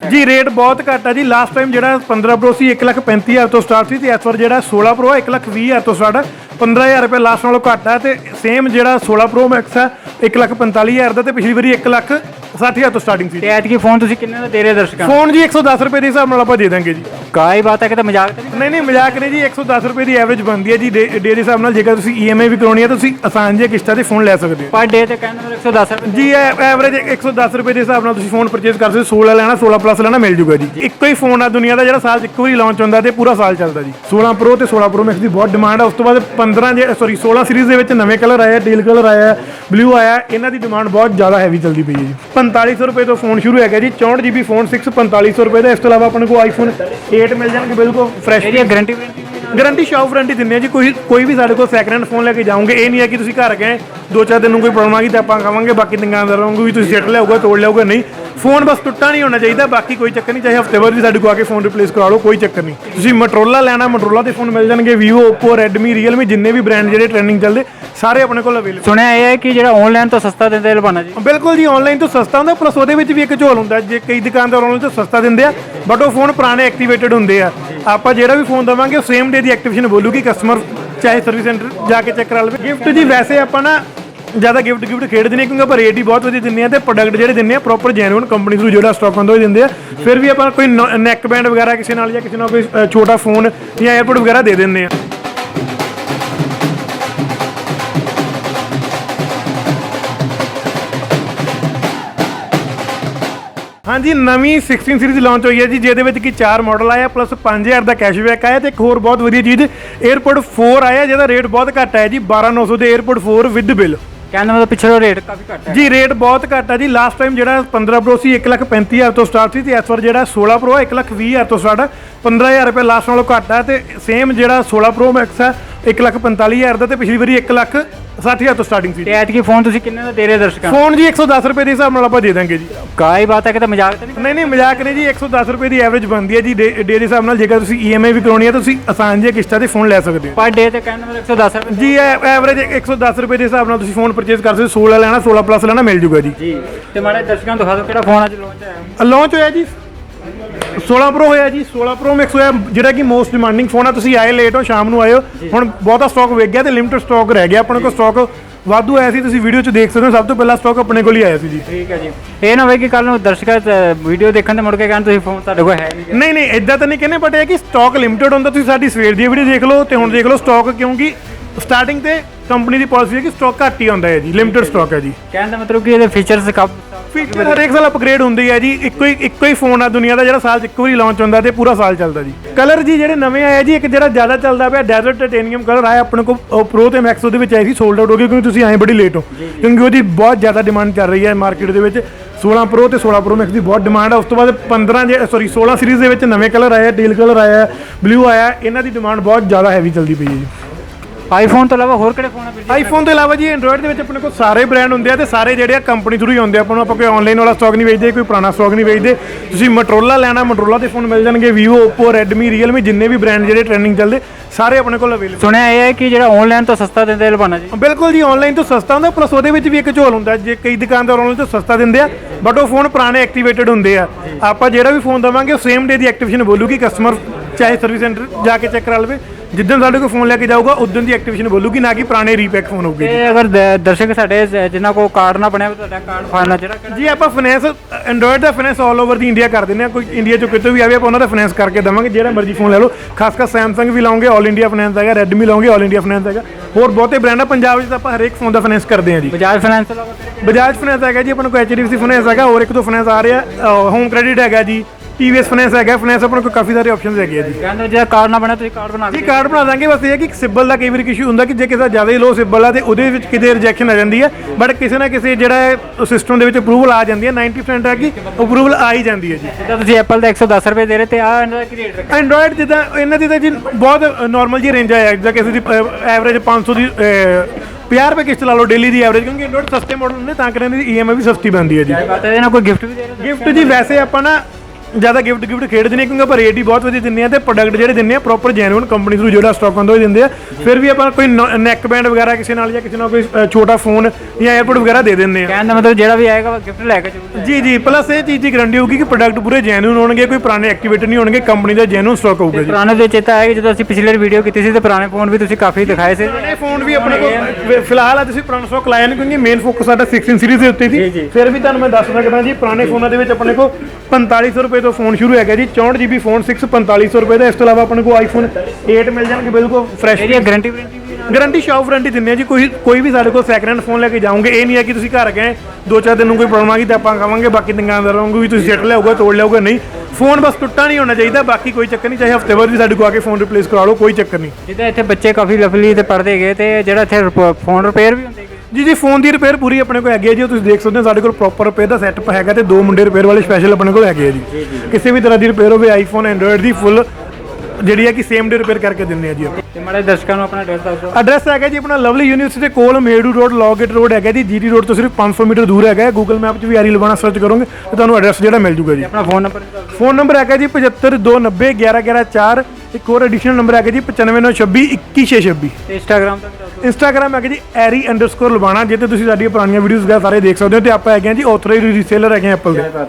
ਜੀ ਰੇਟ ਬਹੁਤ ਘੱਟ ਆ ਜੀ। ਲਾਸਟ ਟਾਈਮ ਜਿਹੜਾ 15 Pro ਸੀ 135000 ਤੋਂ ਸਟਾਰਟ ਸੀ ਤੇ ਇਸ ਵਾਰ ਜਿਹੜਾ 16 Pro ਆ 120000 ਤੋਂ ਸਟਾਰਟ ਆ। 15000 ਰੁਪਏ ਲਾਸਟ ਨਾਲੋਂ ਘੱਟ ਆ ਤੇ ਸੇਮ ਜਿਹੜਾ 16 Pro Max ਆ 145000 ਦਾ ਤੇ ਪਿਛਲੀ ਵਾਰੀ 160000 ਤੋਂ ਸਟਾਰਟਿੰਗ ਸੀ ਤੇ ਐਤਕੀ ਫੋਨ ਤੁਸੀਂ ਕਿੰਨੇ ਦਾ ਦੇ ਰਹੇ ਦਰਸ਼ਕਾਂ ਫੋਨ ਜੀ 110 ਰੁਪਏ ਦੇ ਹਿਸਾਬ ਨਾਲ ਆਪਾਂ ਦੇ ਦਾਂਗੇ ਜੀ। ਕਾਈ ਬਾਤ ਹੈ ਕਿ ਤਾਂ ਮਜ਼ਾਕ ਤਾਂ ਨਹੀਂ ਨਹੀਂ ਨਹੀਂ ਮਜ਼ਾਕ ਨਹੀਂ ਜੀ 110 ਰੁਪਏ ਦੀ ਐਵਰੇਜ ਬਣਦੀ ਹੈ ਜੀ ਡੇ ਦੇ ਹਿਸਾਬ ਨਾਲ ਜੇਕਰ ਤੁਸੀਂ EMI ਵੀ ਕਰਾਉਣੀ ਹੈ ਤਾਂ ਤੁਸੀਂ ਆਸਾਨ ਜਿਹੇ ਕਿਸ਼ਤਾਂ ਤੇ ਫੋਨ ਲੈ ਸਕਦੇ ਹੋ। ਪਰ ਡੇ ਤੇ ਕਹਿੰਦੇ ਨੇ 110 ਰੁਪਏ ਜੀ ਐਵਰੇਜ 110 ਰੁਪਏ ਦੇ ਹਿਸਾਬ ਨਾਲ ਤੁਸੀਂ ਫੋਨ ਪਰਚੇਸ ਕਰ ਸਕਦੇ ਹੋ 16 ਲੈਣਾ 16 ਪਲੱਸ ਲੈਣਾ ਮਿਲ ਜੂਗਾ ਜੀ। ਇੱਕੋ ਹੀ ਫੋਨ ਆ ਦੁਨੀਆ ਦਾ ਜਿਹੜਾ ਸਾਲ 'ਚ ਇੱਕ ਵਾਰੀ ਲਾਂਚ ਹੁੰਦਾ ਤੇ ਪੂਰਾ ਸਾਲ ਚੱਲਦਾ ਜੀ। 16 Pro ਤੇ 16 Pro Max ਦੀ ਬਹੁਤ ਡਿਮਾਂਡ ਆ ਉਸ ਤੋਂ ਬਾਅਦ 15 ਜੇ ਸੌਰੀ 16 ਸੀਰੀਜ਼ ਦੇ ਵਿੱਚ ਨਵੇਂ ਕਲਰ ਆਏ ਆ ਡੀਲ ਕਲਰ ਆਇਆ ਬਲੂ ਆਇਆ ਇਹਨਾਂ ਦੀ ਡਿਮਾਂਡ ਬਹੁਤ ਜ਼ਿਆਦਾ ਹੈਵੀ ਚੱਲਦੀ ਪਈ ਹੈ ਜੀ। 4500 ਰੁਪਏ ਤੋਂ ਫੋਨ ਸ਼ੁਰੂ ਹੈਗਾ ਜੀ 64 GB ਫੋਨ 6 4500 ਰੁਪਏ ਦਾ ਇਸ ਤੋਂ ਇਲਾਵਾ ਆਪਣੇ ਕੋਲ ਆਈਫੋਨ 8 ਮਿਲ ਜਾਣਗੇ ਬਿਲਕੁਲ ਫਰੈਸ਼ ਇਹਦੀ ਗਾਰੰਟੀ ਗਾਰੰਟੀ ਸ਼ਾਪ ਵਾਰੰਟੀ ਦਿੰਦੇ ਆ ਜੀ। ਕੋਈ ਕੋਈ ਵੀ ਸਾਡੇ ਕੋਲ ਸੈਕਿੰਡ ਹੈਂਡ ਫੋਨ ਲੈ ਕੇ ਜਾਓਗੇ ਇਹ ਨਹੀਂ ਹੈ ਕਿ ਤੁਸੀਂ ਘਰ ਗਏ ਦੋ ਚਾਰ ਦਿਨ ਨੂੰ ਕੋਈ ਪ੍ਰੋਬਲਮ ਆ ਗਈ ਤਾਂ ਆਪਾਂ ਕਹਾਂਗੇ ਬਾਕੀ ਦੁਕਾਨਦਾਰ ਵਾਂਗੂ ਵੀ ਤੁਸੀਂ ਸੈੱਟ ਲਿਆਊਗਾ ਤੋੜ ਲਿਆਊਗਾ ਨਹੀਂ। ਫੋਨ ਬਸ ਟੁੱਟਾ ਨਹੀਂ ਹੋਣਾ ਚਾਹੀਦਾ ਬਾਕੀ ਕੋਈ ਚੱਕਰ ਨਹੀਂ ਚਾਹੇ ਹਫ਼ਤੇ ਬਾਅਦ ਵੀ ਸਾਡੇ ਕੋਲ ਆ ਕੇ ਫੋਨ ਰਿਪਲੇਸ ਕਰਾ ਲਓ ਕੋਈ ਚੱਕਰ ਨਹੀਂ। ਤੁਸੀਂ ਮਟਰੋਲਾ ਲੈਣਾ ਮਟਰੋਲਾ ਦੇ ਫੋਨ ਮਿਲ ਜਾਣਗੇ Vivo Oppo Redmi Realme ਜਿੰਨੇ ਵੀ ਬ੍ਰਾਂਡ ਜਿਹੜੇ ਟ੍ਰੈਂਡਿੰਗ ਚੱਲਦੇ ਸਾਰੇ ਆਪਣੇ ਕੋਲ ਅਵੇਲੇਬਲ ਸੁਣਿਆ ਇਹ ਹੈ ਕਿ ਜਿਹੜਾ ਆਨਲਾਈਨ ਤੋਂ ਸਸਤਾ ਦਿੰਦੇ ਲਵਾਣਾ ਜੀ? ਬਿਲਕੁਲ ਜੀ ਆਨਲਾਈਨ ਤੋਂ ਸਸਤਾ ਹੁੰਦਾ ਪਲੱਸ ਉਹਦੇ ਵਿੱਚ ਵੀ ਇੱਕ ਝੋਲ ਹੁੰਦਾ ਜੇ ਕਈ ਦੁਕਾਨਦਾਰ ਆਨਲਾਈਨ ਤੋਂ ਸਸਤਾ ਦਿੰਦੇ ਆ ਬਟ ਉਹ ਫੋਨ ਪੁਰਾਣੇ ਐਕਟੀਵੇਟਡ ਹੁੰਦੇ ਆ। ਆਪਾਂ ਜਿਹੜਾ ਵੀ ਫੋਨ ਦਵਾਂਗੇ ਸੇਮ ਡੇ ਦੀ ਐਕਟੀਵੇਸ਼ਨ ਬੋਲੂਗੀ ਕਸਟਮਰ ਚਾਹੇ ਸਰਵਿਸ ਸੈਂਟਰ ਜਾ ਕੇ ਚੈੱਕ ਕਰਾ ਲਵੇ। ਗਿਫਟ ਜੀ ਵੈਸੇ ਆਪਾਂ ਨਾ ਜ਼ਿਆਦਾ ਗਿਫਟ ਗਿਫਟ ਖੇਡਦੇ ਨਹੀਂ ਕਿਉਂਕਿ ਆਪਾਂ ਰੇਟ ਹੀ ਬਹੁਤ ਵਧੀਆ ਦਿੰਨੇ ਆ ਤੇ ਪ੍ਰੋਡਕਟ ਜਿਹੜੇ ਦਿੰਨੇ ਆ ਪ੍ਰੋਪਰ ਜੈਨੂਇਨ ਕੰਪਨੀ ਥਰੂ ਜਿਹੜਾ ਸਟਾਕ ਆਉਂਦਾ ਉਹ ਦਿੰਦੇ ਆ। ਫਿਰ ਵੀ ਆਪਾਂ ਕੋਈ ਨੈਕ ਬੈਂਡ ਵਗੈਰਾ ਕਿਸੇ ਨਾਲ ਜਾਂ ਕਿਸੇ ਨਾਲ ਕੋਈ ਛੋਟਾ ਫੋਨ ਜਾਂ 에ਅਰਪੋਰਟ ਵਗੈਰਾ ਦੇ ਦਿੰਨੇ ਆ। ਹਾਂਜੀ, ਨਵੀਂ 16 ਸੀਰੀਜ਼ ਲਾਂਚ ਹੋਈ ਹੈ ਜੀ, ਜਿਹਦੇ ਵਿੱਚ ਕਿ ਚਾਰ ਮਾਡਲ ਆਇਆ ਪਲੱਸ 5000 ਦਾ ਕੈਸ਼ਬੈਕ ਆਇਆ ਤੇ ਇੱਕ ਹੋਰ ਬਹੁਤ ਵਧੀਆ ਚੀਜ਼ 에ਅਰਪੋਰਟ 4 ਆਇਆ, ਜਿਹਦਾ ਰੇਟ ਬਹੁਤ ਘੱਟ ਹੈ ਜੀ 12900 ਦੇ 에ਅਰਪੋਰਟ 4 ਵਿਦ ਬਿੱਲ ਕਹਿੰਦਾ ਮਤਲਬ ਪਿਛਲੇ ਰੇਟ ਕਾਫੀ ਘੱਟ ਹੈ। ਜੀ ਰੇਟ ਬਹੁਤ ਘੱਟ ਹੈ ਜੀ। ਲਾਸਟ ਟਾਈਮ ਜਿਹੜਾ 15 ਪ੍ਰੋ ਸੀ 135000 ਤੋਂ ਸਟਾਰਟ ਸੀ ਤੇ ਇਸ ਵਾਰ ਜਿਹੜਾ 16 Pro ਹੈ 120000 ਤੋਂ ਸਟਾਰਟ ਹੈ। 15000 ਰੁਪਏ ਲਾਸਟ ਨਾਲੋਂ ਘੱਟ ਹੈ ਤੇ ਸੇਮ ਜਿਹੜਾ 16 ਪ੍ਰੋ ਮੈਕਸ ਹੈ 145000 ਦਾ ਤੇ ਪਿਛਲੀ ਵਾਰੀ 160000 ਤੋਂ ਸਟਾਰਟਿੰਗ ਸੀ ਤੇ ਐਤਕੀ ਫੋਨ ਤੁਸੀਂ ਕਿੰਨੇ ਦਾ ਦੇ ਰਹੇ ਦਰਸ਼ਕਾਂ? ਨੂੰ ਫੋਨ ਜੀ 110 ਰੁਪਏ ਦੇ ਹਿਸਾਬ ਨਾਲ ਆਪਾਂ ਦੇ ਦਾਂਗੇ ਜੀ। ਕਾਈ ਬਾਤ ਹੈ ਕਿ ਤਾਂ ਮਜ਼ਾਕ ਤਾਂ ਨਹੀਂ ਨਹੀਂ ਨਹੀਂ ਮਜ਼ਾਕ ਨਹੀਂ ਜੀ 110 ਰੁਪਏ ਦੀ ਐਵਰੇਜ ਬਣਦੀ ਹੈ ਜੀ ਡੇ ਡੇ ਦੇ ਹਿਸਾਬ ਨਾਲ ਜੇਕਰ ਤੁਸੀਂ EMI ਵੀ ਕਰਾਉਣੀ ਹੈ ਤਾਂ ਤੁਸੀਂ ਆਸਾਨ ਜਿਹੇ ਕਿਸ਼ਤਾਂ ਤੇ ਫੋਨ ਲੈ ਸਕਦੇ ਹੋ। ਪਰ ਡੇ ਤੇ ਕਹਿੰਦੇ ਨੇ 110 ਰੁਪਏ ਜੀ ਐਵਰੇਜ 110 ਰੁਪਏ ਦੇ ਹਿਸਾਬ ਨਾਲ ਤੁਸੀਂ ਫੋਨ ਪਰਚੇਸ ਕਰ ਸਕਦੇ ਹੋ 16 ਲੈਣਾ 16 ਪਲੱਸ ਲੈਣਾ ਮਿਲ ਜੂਗਾ ਜੀ। ਜੀ ਤੇ ਮਾੜੇ ਦਰਸ਼ਕਾਂ ਨੂੰ ਦਿਖਾ ਦਿਓ ਕਿਹੜਾ ਫੋਨ ਅੱਜ ਲਾਂਚ ਹੋਇਆ। ਲਾਂਚ ਹੋਇਆ ਜੀ। 16 Pro ਹੋਇਆ ਜੀ 16 Pro Max ਹੋਇਆ ਜਿਹੜਾ ਕਿ ਮੋਸਟ ਡਿਮਾਂਡਿੰਗ ਫੋਨ ਆ ਤੁਸੀਂ ਆਏ ਲੇਟ ਹੋ ਸ਼ਾਮ ਨੂੰ ਆਇਓ ਹੁਣ ਬਹੁਤਾ ਸਟਾਕ ਵੇਚ ਗਿਆ ਤੇ ਲਿਮਟਿਡ ਸਟਾਕ ਰਹਿ ਗਿਆ ਆਪਣੇ ਕੋਲ ਸਟਾਕ ਵਾਧੂ ਆਇਆ ਸੀ ਤੁਸੀਂ ਵੀਡੀਓ 'ਚ ਦੇਖ ਸਕਦੇ ਹੋ ਸਭ ਤੋਂ ਪਹਿਲਾਂ ਸਟਾਕ ਆਪਣੇ ਕੋਲ ਹੀ ਆਇਆ ਸੀ ਜੀ। ਠੀਕ ਹੈ ਜੀ। ਇਹ ਨਾ ਹੋਵੇ ਕਿ ਕੱਲ ਨੂੰ ਦਰਸ਼ਕ ਵੀਡੀਓ ਦੇਖਣ ਤੇ ਮੁੜ ਕੇ ਕਹਿਣ ਤੁਸੀਂ ਫੋਨ ਤੁਹਾਡੇ ਕੋਲ ਹੈ ਨਹੀਂ ਨਹੀਂ ਨਹੀਂ ਇਦਾਂ ਤਾਂ ਨਹੀਂ ਕਹਿੰਦੇ ਬਟ ਇਹ ਕਿ ਸਟਾਕ ਲਿਮਟਿਡ ਹੁੰਦਾ ਤੁਸੀਂ ਸਾਡੀ ਸਵੇਰ ਦੀ ਵੀਡੀਓ ਦੇਖ ਲਓ ਤੇ ਹੁਣ ਦੇਖ ਲਓ ਸਟਾਕ ਕਿਉਂਕਿ ਸਟਾਰਟਿੰਗ ਤੇ ਕੰਪਨੀ ਦੀ ਪਾਲਿਸੀ ਹੈ ਕਿ ਸਟਾਕ ਘੱਟ ਹੀ ਆਉਂਦਾ ਹੈ ਜੀ ਲਿਮਟਿਡ ਸਟਾਕ ਹੈ ਜੀ। ਕਹਿਣ ਦਾ ਮਤਲਬ ਕਿ ਇਹਦੇ ਫੀਚਰਸ ਫੀਚਰ ਹਰੇਕ ਸਾਲ ਅਪਗ੍ਰੇਡ ਹੁੰਦੀ ਹੈ ਜੀ। ਇੱਕੋ ਹੀ ਇੱਕੋ ਹੀ ਫੋਨ ਆ ਦੁਨੀਆ ਦਾ ਜਿਹੜਾ ਸਾਲ 'ਚ ਇੱਕ ਵਾਰੀ ਲਾਂਚ ਹੁੰਦਾ ਤੇ ਪੂਰਾ ਸਾਲ ਚੱਲਦਾ ਜੀ। ਕਲਰ ਜੀ ਜਿਹੜੇ ਨਵੇਂ ਆਏ ਆ ਜੀ ਇੱਕ ਜਿਹੜਾ ਜ਼ਿਆਦਾ ਚੱਲਦਾ ਪਿਆ ਡੈਜ਼ਰਟ ਟਾਈਟੇਨੀਅਮ ਕਲਰ ਆਇਆ ਆਪਣੇ ਕੋਲ ਪ੍ਰੋ ਤੇ ਮੈਕਸ ਉਹਦੇ ਵਿੱਚ ਆਈ ਸੀ ਸੋਲਡ ਆਊਟ ਹੋ ਗਈ ਕਿਉਂਕਿ ਤੁਸੀਂ ਆਏ ਬੜੀ ਲੇਟ ਹੋ। ਕਿਉਂਕਿ ਉਹਦੀ ਬਹੁਤ ਜ਼ਿਆਦਾ ਡਿਮਾਂਡ ਚੱਲ ਰਹੀ ਹੈ ਮਾਰਕੀਟ ਦੇ ਵਿੱਚ। 16 ਪ੍ਰੋ ਤੇ 16 ਪ੍ਰੋ ਮੈਕਸ ਦੀ ਬਹੁਤ ਡਿਮਾਂਡ ਹੈ ਉਸ ਤੋਂ ਬਾਅਦ 15 ਜੇ ਸੌਰੀ 16 ਸੀਰੀਜ਼ ਦੇ ਵਿੱਚ ਨਵੇਂ ਕਲਰ ਆਏ ਆ ਡੀਲ ਕਲਰ ਆਇਆ ਬਲੂ ਆਇਆ ਇਹਨਾਂ ਦੀ ਡਿਮਾਂਡ ਬਹੁਤ ਜ਼ਿਆਦਾ ਹੈਵੀ ਚੱਲਦੀ ਪਈ ਹੈ ਜੀ। ਆਈਫੋਨ ਤੋਂ ਇਲਾਵਾ ਹੋਰ ਕਿਹੜੇ ਫੋਨ ਆ ਵੀਰ ਜੀ? ਆਈਫੋਨ ਤੋਂ ਇਲਾਵਾ ਜੀ ਐਂਡਰੋਇਡ ਦੇ ਵਿੱਚ ਆਪਣੇ ਕੋਲ ਸਾਰੇ ਬ੍ਰਾਂਡ ਹੁੰਦੇ ਆ ਤੇ ਸਾਰੇ ਜਿਹੜੇ ਆ ਕੰਪਨੀ ਥਰੂ ਹੀ ਆਉਂਦੇ ਆ। ਆਪਾਂ ਨੂੰ ਆਪਾਂ ਕੋਈ ਆਨਲਾਈਨ ਵਾਲਾ ਸਟਾਕ ਨਹੀਂ ਵੇਚਦੇ ਕੋਈ ਪੁਰਾਣਾ ਸਟਾਕ ਨਹੀਂ ਵੇਚਦੇ। ਤੁਸੀਂ ਮਟਰੋਲਾ ਲੈਣਾ ਮਟਰੋਲਾ ਦੇ ਫੋਨ ਮਿਲ ਜਾਣਗੇ Vivo Oppo Redmi Realme ਜਿੰਨੇ ਵੀ ਬ੍ਰਾਂਡ ਜਿਹੜੇ ਟ੍ਰੈਂਡਿੰਗ ਚੱਲਦੇ ਸਾਰੇ ਆਪਣੇ ਕੋਲ ਅਵੇਲੇਬਲ ਸੁਣਿਆ ਇਹ ਹੈ ਕਿ ਜਿਹੜਾ ਆਨਲਾਈਨ ਤੋਂ ਸਸਤਾ ਦਿੰਦੇ ਲਵਾਣਾ ਜੀ? ਬਿਲਕੁਲ ਜੀ ਆਨਲਾਈਨ ਤੋਂ ਸਸਤਾ ਹੁੰਦਾ ਪਲੱਸ ਉਹਦੇ ਵਿੱਚ ਵੀ ਇੱਕ ਝੋਲ ਹੁੰਦਾ ਜੇ ਕਈ ਦੁਕਾਨਦਾਰ ਆਨਲਾਈਨ ਤੋਂ ਸਸਤਾ ਦਿੰਦੇ ਆ ਬਟ ਉਹ ਫੋਨ ਪੁਰਾਣੇ ਐਕਟੀਵੇਟਡ ਹੁੰਦੇ ਆ। ਆਪਾਂ ਜਿਹੜਾ ਵੀ ਫੋਨ ਦਵਾਂਗੇ ਉਹ ਸੇਮ ਡੇ ਦੀ ਐਕਟੀਵੇਸ਼ਨ ਬੋਲੂਗੀ ਕਸਟਮਰ ਚਾਹੇ ਸਰਵਿਸ ਸੈਂਟਰ ਜਾ ਕੇ ਚੈੱਕ ਕਰਾ ਲਵੇ। ਜਿੱਦਣ ਸਾਡੇ ਕੋਲ ਫੋਨ ਲੈ ਕੇ ਜਾਊਗਾ ਉਦੋਂ ਦੀ ਐਕਟੀਵੇਸ਼ਨ ਬੋਲੂਗੀ ਨਾ ਕਿ ਪੁਰਾਣੇ ਰੀਪੈਕ ਫੋਨ ਹੋਊਗੇ ਤੇ ਅਗਰ ਦ- ਦਰਸ਼ਕ ਸਾਡੇ ਜ- ਜਿਨ੍ਹਾਂ ਕੋਲ ਕਾਰਡ ਨਾ ਬਣਿਆ ਹੋਵੇ ਤੁਹਾਡਾ ਕਾਰਡ ਫਾੜਨਾ ਜਿਹੜਾ ਕਿਹੜਾ ਜੀ ਆਪਾਂ ਫਾਈਨੈਂਸ ਐਂਡਰੋਇਡ ਦਾ ਫਾਈਨੈਂਸ ਆਲ ਓਵਰ ਦੀ ਇੰਡੀਆ ਕਰ ਦਿੰਦੇ ਆ ਕੋਈ ਇੰਡੀਆ ਚੋਂ ਕਿਤੋਂ ਵੀ ਆਵੇ ਆਪਾਂ ਉਹਨਾਂ ਦਾ ਫਾਈਨੈਂਸ ਕਰਕੇ ਦਵਾਂਗੇ। ਜਿਹੜਾ ਮਰਜ਼ੀ ਫੋਨ ਲੈ ਲਓ। ਖਾਸ ਕਰ ਸੈਮਸੰਗ ਵੀ ਲਾਉਂਗੇ ਆਲ ਇੰਡੀਆ ਫਾਈਨੈਂਸ ਹੈਗਾ ਰੈਡਮੀ ਲਾਉਂਗੇ ਆਲ ਇੰਡੀਆ ਫਾਈਨੈਂਸ ਹੈਗਾ। ਹੋਰ ਬਹੁਤੇ ਬ੍ਰਾਂਡ ਆ ਪੰਜਾਬ ਵਿੱਚ ਤਾਂ ਆਪਾਂ ਹਰੇਕ ਫੋਨ ਦਾ ਫਾਈਨੈਂਸ ਕਰਦੇ ਆ ਜੀ। ਬਜਾਜ ਫਾਈਨੈਂਸ ਕਿਹੜੇ- ਬਜਾਜ ਫਾਈਨੈਂਸ ਹੈਗਾ ਜੀ ਆਪਾਂ ਨੂੰ ਕੋਈ ਐਚਡੀਐਫਸੀ ਫਾਈਨੈਂਸ ਹੈਗਾ ਹੋਰ ਇੱਕ ਦੋ ਫਾਈਨੈਂਸ ਆ ਰਿਹਾ ਹੋਮ ਕ੍ਰੈਡਿਟ ਹੈਗਾ ਜੀ ਟੀਵੀਐਸ ਫਾਈਨੈਂਸ ਹੈਗਾ ਫਾਈਨੈਂਸ ਆਪਾਂ ਕੋਲ ਕਾਫੀ ਸਾਰੇ ਆਪਸ਼ਨਸ ਹੈਗੇ ਆ ਜੀ। ਕਹਿੰਦੇ ਜਿਹੜਾ ਕਾਰਡ ਨਾ ਬਣਿਆ ਤੁਸੀਂ ਕਾਰਡ ਬਣਾ ਜੀ ਕਾਰਡ ਬਣਾ ਦਾਂਗੇ ਬਸ ਇਹ ਹੈ ਕਿ ਸਿਬਲ ਦਾ ਕਈ ਵਾਰ ਇਸ਼ੂ ਹੁੰਦਾ ਕਿ ਜੇ ਕਿਸੇ ਦਾ ਜ਼ਿਆਦਾ ਹੀ ਲੋ ਸਿਬਲ ਆ ਤੇ ਉਹਦੇ ਵਿੱਚ ਕਿਤੇ ਰਿਜੈਕਸ਼ਨ ਆ ਜਾਂਦੀ ਹੈ ਬਟ ਕਿਸੇ ਨਾ ਕਿਸੇ ਜਿਹੜਾ ਸਿਸਟਮ ਦੇ ਵਿੱਚ ਅਪਰੂਵਲ ਆ ਜਾਂਦੀ ਹੈ 90% ਹੈ ਕਿ ਅਪਰੂਵਲ ਆ ਹੀ ਜਾਂਦੀ ਹੈ ਜੀ। ਜਿੱਦਾਂ ਤੁਸੀਂ ਐਪਲ ਦਾ 110 ਰੁਪਏ ਦੇ ਰਹੇ ਤੇ ਆ ਇਹਨਾਂ ਦਾ ਕੀ ਰੇਟ ਰੱਖਿਆ। ਐਂਡਰੋਇਡ ਜਿੱਦਾਂ ਇਹਨਾਂ ਦੀ ਤਾਂ ਜੀ ਬਹੁਤ ਨਾਰਮਲ ਜੀ ਰੇਂਜ ਹੈ ਜਿੱਦਾਂ ਕਿਸੇ ਦੀ ਐਵਰੇਜ 500 ਦੀ ਅਹ, 50 ਰੁਪਏ ਕਿਸ਼ਤ ਲਾ ਲਓ ਡੇਲੀ ਦੀ ਐਵਰੇਜ ਕਿਉਂਕਿ ਐਂਡਰੋਇਡ ਸਸਤੇ ਮਾਡਲ ਹੁੰਦੇ ਤਾਂ ਕਰਕੇ ਇਹਨਾਂ ਦੀ ਈਐਮਆਈ ਵੀ ਸਸਤੀ ਬਣਦੀ ਹੈ ਜੀ। ਬਾਤ ਹੈ ਇਹਨਾਂ ਕੋਈ ਗਿਫਟ ਵੀ ਦੇ ਰਹੇ ਗਿਫਟ ਜੀ ਵੈਸੇ ਆਪਾਂ ਨਾ ਜ਼ਿਆਦਾ ਗਿਫਟ ਗਿਫਟ ਖੇਡਦੇ ਨੇ ਕਿਉਂਕਿ ਆਪਾਂ ਰੇਟ ਹੀ ਬਹੁਤ ਵਧੀਆ ਦਿੰਦੇ ਆ ਤੇ ਪ੍ਰੋਡਕਟ ਜਿਹੜੇ ਦਿੰਦੇ ਆ ਪ੍ਰੋਪਰ ਜੈਨੂਇਨ ਕੰਪਨੀ ਥਰੂ ਜਿਹੜਾ ਸਟਾਕ ਹੁੰਦਾ ਉਹ ਦਿੰਦੇ ਆ। ਫਿਰ ਵੀ ਆਪਾਂ ਕੋਈ ਨੈਕ ਬੈਂਡ ਵਗੈਰਾ ਕਿਸੇ ਨਾਲ ਜਾਂ ਕਿਸੇ ਨਾਲ ਕੋਈ ਛੋਟਾ ਫੋਨ ਜਾਂ 에어ਪੋਰਟ ਵਗੈਰਾ ਦੇ ਦਿੰਦੇ ਆ। ਕਹਿਣ ਦਾ ਮਤਲਬ ਜਿਹੜਾ ਵੀ ਆਏਗਾ ਗਿਫਟ ਲੈ ਕੇ ਜ਼ਰੂਰ ਜੀ ਜੀ ਪਲੱਸ ਇਹ ਚੀਜ਼ ਦੀ ਗਾਰੰਟੀ ਹੋਊਗੀ ਕਿ ਪ੍ਰੋਡਕਟ ਪੂਰੇ ਜੈਨੂਇਨ ਹੋਣਗੇ ਕੋਈ ਪੁਰਾਣੇ ਐਕਟੀਵੇਟਡ ਨਹੀਂ ਹੋਣਗੇ ਕੰਪਨੀ ਦਾ ਜੈਨੂਇਨ ਸਟਾਕ ਹੋਊਗਾ ਜੀ। ਪੁਰਾਣੇ ਦੇ ਚੇਤਾ ਹੈ ਕਿ ਜਦੋਂ ਅਸੀਂ ਪਿਛਲੀ ਵੀਡੀਓ ਕੀਤੀ ਸੀ ਤੇ ਪੁਰਾਣੇ ਫੋਨ ਵੀ ਤੁਸੀਂ ਕਾਫੀ ਦਿਖਾਏ ਸੀ। ਇਹ ਫੋਨ ਵੀ ਆਪਣੇ ਕੋਲ ਫਿਲਹਾਲ ਆ ਤੁਸੀਂ ਪੁਰਾਣਾ ਸਟਾਕ ਲਾਇਆ ਨਹੀਂ ਕਿਉਂਕਿ ਮੇਨ ਫੋਕਸ ਸਾਡਾ 16 ਸੀਰੀਜ਼ ਦੇ ਉੱਤੇ ਸੀ। ਫਿਰ ਵੀ ਤੁਹਾਨੂੰ ਮੈਂ ਦੱਸ ਸਕਦਾ ਜੀ ਪੁਰਾਣੇ ਫੋਨਾਂ ਦੇ ਵਿੱਚ ਆਪਣੇ ਕੋਲ 4500 ਰੁਪਏ ਤੋਂ ਫੋਨ ਸ਼ੁਰੂ ਹੈਗਾ ਜੀ 64 GB ਫੋਨ 6 4500 ਰੁਪਏ ਦਾ ਇਸ ਤੋਂ ਇਲਾਵਾ ਆਪਣੇ ਕੋਲ ਆਈਫੋਨ 8 ਮਿਲ ਜਾਣਗੇ ਬਿਲਕੁਲ ਫਰੈਸ਼ ਇਹਦੀ ਗਾਰੰਟੀ ਵਾਰੰਟੀ ਵੀ ਗਾਰੰਟੀ ਸ਼ਾਪ ਵਾਰੰਟੀ ਦਿੰਦੇ ਆ ਜੀ ਕੋਈ ਕੋਈ ਵੀ ਸਾਡੇ ਕੋਲ ਸੈਕਿੰਡ ਹੈਂਡ ਫੋਨ ਲੈ ਕੇ ਜਾਓਗੇ ਇਹ ਨਹੀਂ ਹੈ ਕਿ ਤੁਸੀਂ ਘਰ ਗਏ ਦੋ ਚਾਰ ਦਿਨ ਨੂੰ ਕੋਈ ਪ੍ਰੋਬਲਮ ਆ ਗਈ ਤਾਂ ਆਪਾਂ ਕਹਾਂਗੇ ਬਾਕੀ ਦੁਕਾਨਦਾਰ ਵਾਂਗੂ ਵੀ ਤੁਸੀਂ ਸੈੱਟ ਲਿਆਓਗੇ ਤੋੜ ਲਿਆਓਗੇ ਨਹੀਂ। ਫੋਨ ਬਸ ਟੁੱਟਾ ਨਹੀਂ ਹੋਣਾ ਚਾਹੀਦਾ ਬਾਕੀ ਕੋਈ ਚੱਕਰ ਨਹੀਂ ਚਾਹੇ ਹਫ਼ਤੇ ਬਾਅਦ ਵੀ ਸਾਡੇ ਕੋਲ ਆ ਕੇ ਫੋਨ ਰਿਪਲੇਸ ਕਰਾ ਲਓ ਕੋਈ ਚੱਕਰ ਨਹੀਂ। ਜਿੱਦਾਂ ਇੱਥੇ ਬੱਚੇ ਕਾਫੀ ਲਫਲੀ ਤੇ ਪੜ੍ਹਦੇ ਗਏ ਤੇ ਜਿਹੜਾ ਇੱਥੇ ਫੋਨ ਰਿਪੇਅਰ ਵੀ ਹੁੰਦੇ ਜੀ ਜੀ ਫੋਨ ਦੀ ਰਿਪੇਅਰ ਪੂਰੀ ਆਪਣੇ ਕੋਲ ਹੈਗੀ ਹੈ ਜੀ ਉਹ ਤੁਸੀਂ ਦੇਖ ਸਕਦੇ ਹੋ ਸਾਡੇ ਕੋਲ ਪ੍ਰੋਪਰ ਰਿਪੇਅਰ ਦਾ ਸੈਟਅਪ ਹੈਗਾ ਤੇ ਦੋ ਮੁੰਡੇ ਰਿਪੇਅਰ ਵਾਲੇ ਸਪੈਸ਼ਲ ਆਪਣੇ ਕੋਲ ਹੈਗੇ ਆ ਜੀ। ਕਿਸੇ ਵੀ ਤਰ੍ਹਾਂ ਦੀ ਰਿਪੇਅਰ ਹੋਵੇ ਆਈਫੋਨ ਐਂਡਰੋਇਡ ਦੀ ਫੁੱਲ ਜਿਹੜੀ ਹੈ ਕਿ ਸੇਮ ਡੇ ਰਿਪੇਅਰ ਕਰਕੇ ਦਿੰਦੇ ਆ ਜੀ ਆਪਾਂ। ਤੇ ਮਾੜੇ ਦਰਸ਼ਕਾਂ ਨੂੰ ਆਪਣਾ ਐਡਰੈਸ ਦੱਸ। ਐਡਰੈਸ ਹੈਗਾ ਜੀ ਆਪਣਾ ਲਵਲੀ ਯੂਨੀਵਰਸਿਟੀ ਦੇ ਕੋਲ ਮੇੜੂ ਰੋਡ ਲੌਗੇਟ ਰੋਡ ਹੈਗਾ ਜੀ ਜੀਟੀ ਰੋਡ ਤੋਂ ਸਿਰਫ 500 ਮੀਟਰ ਦੂਰ ਹੈਗਾ ਗੂਗਲ ਮੈਪ 'ਚ ਵੀ ਆਰੀ ਲਵਾਣਾ ਸਰਚ ਕਰੋਗੇ ਤੇ ਤੁਹਾਨੂੰ ਐਡਰੈਸ ਜਿਹੜਾ ਮਿਲ ਜੂਗਾ ਜੀ। ਆਪਣਾ ਫੋਨ ਨੰਬਰ ਫੋਨ ਨੰਬਰ ਹੈਗਾ ਜੀ 7529011104 ਇੱਕ ਹੋਰ ਐਡੀਸ਼ਨਲ ਨੰਬਰ ਹੈਗਾ ਜੀ 9596211626 ਤੇ ਇੰਸਟਾਗ੍ਰਾਮ ਦਾ ਵੀ ਦੱਸ। ਦਿਓ ਇੰਸਟਾਗ੍ਰam ਹੈਗਾ ਜੀ ਐਰੀ_ਲਵਾਣਾ ਜਿੱਥੇ ਤੁਸੀਂ ਸਾਡੀਆਂ ਪੁਰਾਣੀਆਂ ਵੀਡੀਓਜ਼ ਵਗੈਰਾ ਸਾਰੇ ਦੇਖ ਸਕਦੇ ਹੋ ਤੇ ਆਪਾਂ ਹੈਗੇ ਹਾਂ ਜੀ ਆਥੋਰਾਈਜ਼ਡ ਰੀਸੇਲਰ ਹੈਗੇ ਐਪਲ ਦੇ।